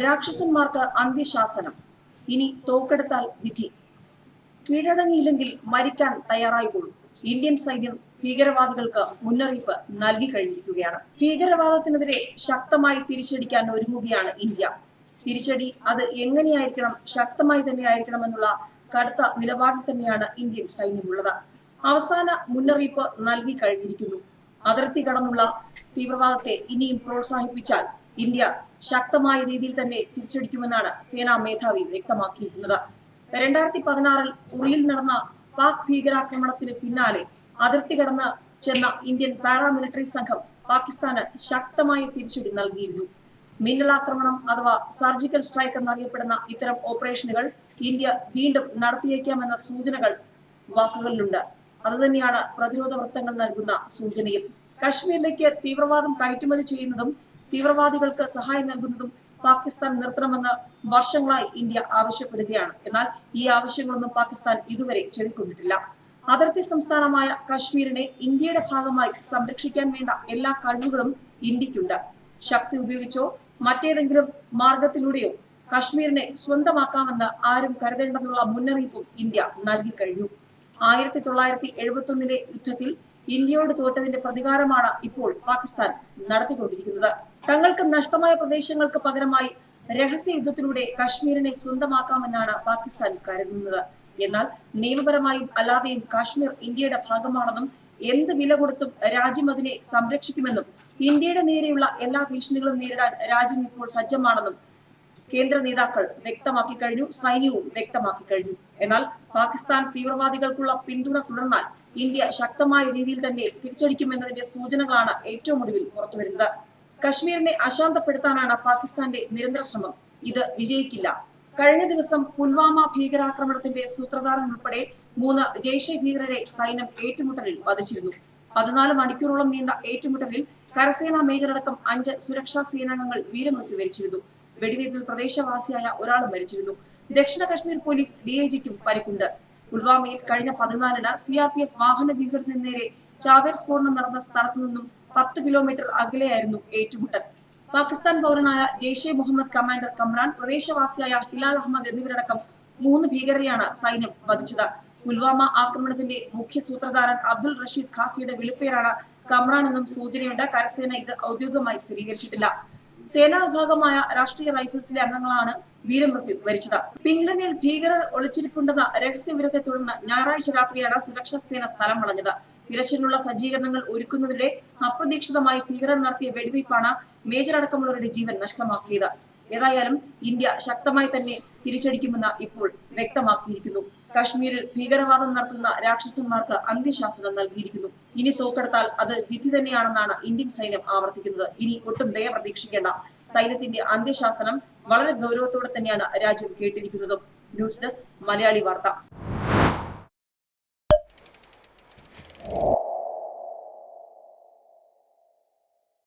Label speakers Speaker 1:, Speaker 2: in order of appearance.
Speaker 1: രാക്ഷസന്മാർക്ക് അന്ത്യശാസനം. ഇനി തോക്കെടുത്താൽ വിധി. കീഴടങ്ങിയില്ലെങ്കിൽ മരിക്കാൻ തയ്യാറായിക്കൊള്ളും ഇന്ത്യൻ സൈന്യം ഭീകരവാദികൾക്ക് മുന്നറിയിപ്പ് നൽകി കഴിഞ്ഞിരിക്കുകയാണ്. ഭീകരവാദത്തിനെതിരെ ശക്തമായി തിരിച്ചടിക്കാൻ ഒരുങ്ങുകയാണ് ഇന്ത്യ. തിരിച്ചടി അത് എങ്ങനെയായിരിക്കണം ശക്തമായി തന്നെ ആയിരിക്കണം എന്നുള്ള കടുത്ത നിലപാടിൽ തന്നെയാണ് ഇന്ത്യൻ സൈന്യമുള്ളത്. അവസാന മുന്നറിയിപ്പ് നൽകി കഴിഞ്ഞിരിക്കുന്നു. അതിർത്തി കടന്നുള്ള തീവ്രവാദത്തെ ഇനിയും പ്രോത്സാഹിപ്പിച്ചാൽ ഇന്ത്യ ശക്തമായ രീതിയിൽ തന്നെ തിരിച്ചടിക്കുമെന്നാണ് സേനാ മേധാവി വ്യക്തമാക്കിയിരിക്കുന്നത്. രണ്ടായിരത്തി പതിനാറിൽ ഉറിയിൽ നടന്ന പാക് ഭീകരാക്രമണത്തിന് പിന്നാലെ അതിർത്തി കടന്ന് ചെന്ന ഇന്ത്യൻ പാരാമിലിറ്ററി സംഘം പാകിസ്ഥാന് ശക്തമായ തിരിച്ചടി നൽകിയിരുന്നു. മിന്നലാക്രമണം അഥവാ സർജിക്കൽ സ്ട്രൈക്ക് എന്നറിയപ്പെടുന്ന ഇത്തരം ഓപ്പറേഷനുകൾ ഇന്ത്യ വീണ്ടും നടത്തിയേക്കാമെന്ന സൂചനകൾ വാക്കുകളിലുണ്ട്. അതുതന്നെയാണ് പ്രതിരോധ വൃത്തങ്ങൾ നൽകുന്ന സൂചനയും. കശ്മീരിലേക്ക് തീവ്രവാദം കയറ്റുമതി ചെയ്യുന്നതും തീവ്രവാദികൾക്ക് സഹായം നൽകുന്നതും പാകിസ്ഥാൻ നിർത്തണമെന്ന് വർഷങ്ങളായി ഇന്ത്യ ആവശ്യപ്പെടുകയാണ്. എന്നാൽ ഈ ആവശ്യങ്ങളൊന്നും പാകിസ്ഥാൻ ഇതുവരെ ചെവിക്കൊണ്ടിട്ടില്ല. അതിർത്തി സംസ്ഥാനമായ കശ്മീരിനെ ഇന്ത്യയുടെ ഭാഗമായി സംരക്ഷിക്കാൻ വേണ്ട എല്ലാ കഴിവുകളും ഇന്ത്യക്കുണ്ട്. ശക്തി ഉപയോഗിച്ചോ മറ്റേതെങ്കിലും മാർഗത്തിലൂടെയോ കാശ്മീരിനെ സ്വന്തമാക്കാമെന്ന് ആരും കരുതേണ്ടെന്നുള്ള മുന്നറിയിപ്പും ഇന്ത്യ നൽകി കഴിഞ്ഞു. ആയിരത്തി തൊള്ളായിരത്തി എഴുപത്തി ഒന്നിലെ യുദ്ധത്തിൽ ഇന്ത്യയോട് തോറ്റതിന്റെ പ്രതികാരമാണ് ഇപ്പോൾ പാകിസ്ഥാൻ നടത്തിക്കൊണ്ടിരിക്കുന്നത്. തങ്ങൾക്ക് നഷ്ടമായ പ്രദേശങ്ങൾക്ക് പകരമായി രഹസ്യ യുദ്ധത്തിലൂടെ കാശ്മീരിനെ സ്വന്തമാക്കാമെന്നാണ് പാകിസ്ഥാൻ കരുതുന്നത്. എന്നാൽ നിയമപരമായും അല്ലാതെയും കാശ്മീർ ഇന്ത്യയുടെ ഭാഗമാണെന്നും എന്ത് വില കൊടുത്തും രാജ്യം അതിനെ സംരക്ഷിക്കുമെന്നും ഇന്ത്യയുടെ നേരെയുള്ള എല്ലാ ഭീഷണികളും നേരിടാൻ രാജ്യം ഇപ്പോൾ സജ്ജമാണെന്നും കേന്ദ്ര നേതാക്കൾ വ്യക്തമാക്കി കഴിഞ്ഞു സൈന്യവും വ്യക്തമാക്കി കഴിഞ്ഞു. എന്നാൽ പാകിസ്ഥാൻ തീവ്രവാദികൾക്കുള്ള പിന്തുണ തുടർന്നാൽ ഇന്ത്യ ശക്തമായ രീതിയിൽ തന്നെ തിരിച്ചടിക്കുമെന്നതിന്റെ സൂചനകളാണ് ഏറ്റവും ഒടുവിൽ പുറത്തുവരുന്നത്. കശ്മീരിനെ അശാന്തപ്പെടുത്താനാണ് പാകിസ്ഥാന്റെ നിരന്തര ശ്രമം. ഇത് വിജയിക്കില്ല. കഴിഞ്ഞ ദിവസം പുൽവാമ ഭീകരാക്രമണത്തിന്റെ സൂത്രധാരൻ ഉൾപ്പെടെ മൂന്ന് ജെയ്ഷെ ഭീകരരെ സൈന്യം ഏറ്റുമുട്ടലിൽ വധിച്ചിരുന്നു. പതിനാല് മണിക്കൂറോളം നീണ്ട ഏറ്റുമുട്ടലിൽ കരസേനാ മേജറടക്കം അഞ്ച് സുരക്ഷാ സേനാംഗങ്ങൾ വീരമൃത്യു വരിച്ചിരുന്നു വെടിവയ്പിൽ പ്രദേശവാസിയായ ഒരാൾ മരിച്ചിരുന്നു. ദക്ഷിണ കശ്മീർ പോലീസ് ഡിഐജിക്കും പരിക്കുണ്ട്. പുൽവാമയിൽ കഴിഞ്ഞ പതിനാലിന് സി ആർ പി എഫ് വാഹന ഭീകരത്തിന് നേരെ ചാവേർ സ്ഫോടനം നടന്ന സ്ഥലത്തു നിന്നും പത്ത് കിലോമീറ്റർ അകലെയായിരുന്നു ഏറ്റുമുട്ടൽ. പാകിസ്ഥാൻ പൗരനായ ജെയ്ഷെ മുഹമ്മദ് കമാൻഡർ കമ്രാൻ പ്രദേശവാസിയായ ഹിലാൽ അഹമ്മദ് എന്നിവരടക്കം മൂന്ന് ഭീകരരെയാണ് സൈന്യം വധിച്ചത്. പുൽവാമ ആക്രമണത്തിന്റെ മുഖ്യ സൂത്രധാരൻ അബ്ദുൾ റഷീദ് ഖാസിയുടെ വിളിപ്പേരാണ് കമ്രാൻ എന്നും സൂചനയുണ്ട്. കരസേന ഇത് ഔദ്യോഗികമായി സ്ഥിരീകരിച്ചിട്ടില്ല. സേനാ വിഭാഗമായ രാഷ്ട്രീയ റൈഫിൾസിലെ അംഗങ്ങളാണ് വീരമൃത്യു വരിച്ചത്. പിംഗ്ലണ്ടിൽ ഭീകരർ ഒളിച്ചിരിപ്പുണ്ടെന്ന രഹസ്യവിവരത്തെ തുടർന്ന് ഞായറാഴ്ച രാത്രിയാണ് സുരക്ഷാ സേന സ്ഥലം വളഞ്ഞത്. തിരച്ചിലുള്ള സജ്ജീകരണങ്ങൾ ഒരുക്കുന്നതിനിടെ അപ്രതീക്ഷിതമായി ഭീകരർ നടത്തിയ വെടിവയ്പ്പാണ് മേജർ അടക്കമുള്ളവരുടെ ജീവൻ നഷ്ടമാക്കിയത്. ഏതായാലും ഇന്ത്യ ശക്തമായി തന്നെ തിരിച്ചടിക്കുമെന്ന് ഇപ്പോൾ വ്യക്തമാക്കിയിരിക്കുന്നു. കശ്മീരിൽ ഭീകരവാദം നടത്തുന്ന രാക്ഷസന്മാർക്ക് അന്ത്യശാസനം നൽകിയിരിക്കുന്നു. ഇനി തോക്കെടുത്താൽ അത് വിധി തന്നെയാണെന്നാണ് ഇന്ത്യൻ സൈന്യം ആവർത്തിക്കുന്നത്. ഇനി ഒട്ടും ദയ പ്രതീക്ഷിക്കേണ്ട. സൈന്യത്തിന്റെ അന്ത്യശാസനം വളരെ ഗൗരവത്തോടെ തന്നെയാണ് രാജ്യം കേട്ടിരിക്കുന്നതും. ന്യൂസ് ഡെസ്ക് മലയാളി വാർത്ത.